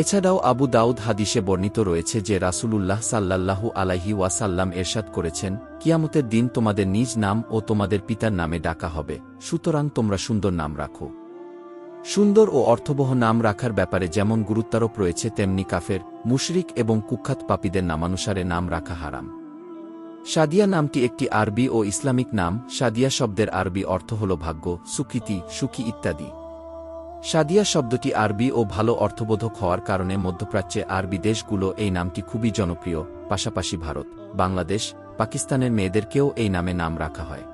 এছাড়াও আবু দাউদ হাদিসে বর্ণিত রয়েছে যে রাসূলুল্লাহ সাল্লাল্লাহু আলাইহি ওয়াসাল্লাম এরশাদ করেছেন, কিয়ামতের দিন তোমাদের নিজ নাম ও তোমাদের পিতার নামে ডাকা হবে, সুতরাং তোমরা সুন্দর নাম রাখো। সুন্দর ও অর্থবহ নাম রাখার ব্যাপারে যেমন গুরুত্বারোপ রয়েছে, তেমনি কাফের, মুশরিক এবং কুখ্যাত পাপীদের নামানুসারে নাম রাখা হারাম। সাদিয়া নামটি একটি আরবি ও ইসলামিক নাম, সাদিয়া শব্দের আরবি অর্থ হল ভাগ্য, সুকৃতি, সুখী ইত্যাদি। সাদিয়া শব্দটি আরবি ও ভালো অর্থবোধক হওয়ার কারণে মধ্যপ্রাচ্যে আরবি দেশগুলো এই নামটি খুবই জনপ্রিয়, পাশাপাশি ভারত, বাংলাদেশ, পাকিস্তানের মেয়েদেরকেও এই নামে নাম রাখা হয়।